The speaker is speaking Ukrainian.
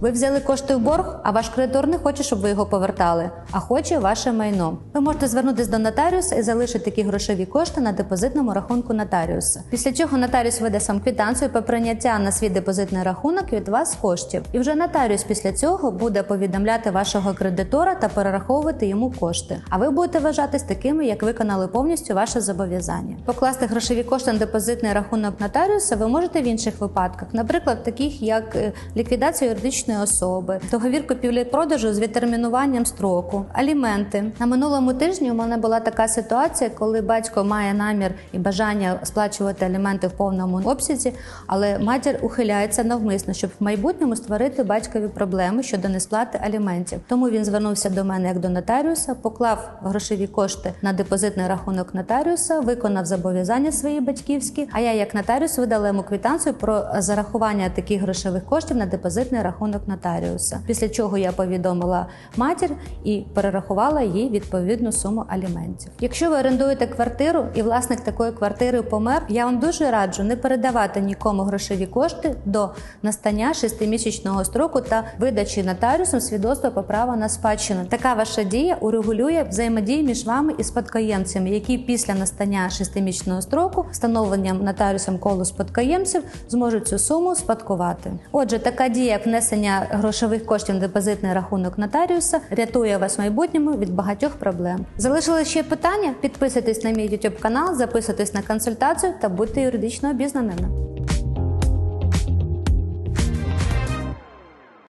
Ви взяли кошти в борг, а ваш кредитор не хоче, щоб ви його повертали, а хоче ваше майно. Ви можете звернутися до нотаріуса і залишити такі грошові кошти на депозитному рахунку нотаріуса. Після чого нотаріус виде сам квитанцію про прийняття на свій депозитний рахунок від вас коштів. І вже нотаріус після цього буде повідомляти вашого кредитора та перераховувати йому кошти. А ви будете вважатись такими, як виконали повністю ваше зобов'язання. Покласти грошові кошти на депозитний рахунок нотаріуса ви можете в інших випадках, наприклад, таких як е, ліквідація юридичної особи, договір купівлі-продажу з відтермінуванням строку, аліменти. На минулому тижні у мене була така ситуація, коли батько має намір і бажання сплачувати аліменти в повному обсязі, але матір ухиляється навмисно, щоб в майбутньому створити батькові проблеми щодо несплати аліментів. Тому він звернувся до мене як до нотаріуса, поклав грошові кошти на депозитний рахунок нотаріуса, виконав зобов'язання свої батьківські. А я, як нотаріус, видала йому квитанцію про зарахування таких грошових коштів на депозитний рахунок нотаріуса. Після чого я повідомила матір і перерахувала їй відповідну суму аліментів. Якщо ви орендуєте квартиру і власник такої квартири помер, я вам дуже раджу не передавати нікому грошові кошти до настання шестимісячного строку та видачі нотаріусом свідоцтва про право на спадщину. Така ваша дія урегулює взаємодію між вами і спадкоємцями, які після настання шестимісячного строку встановленням нотаріусом колу спадкоємців зможуть цю суму спадкувати. Отже, така дія як внесення грошових коштів на депозитний рахунок нотаріуса рятує вас майбутньому від багатьох проблем. Залишили ще питання? Підписуйтесь на мій YouTube канал, записуйтесь на консультацію та будьте юридично обізнаними.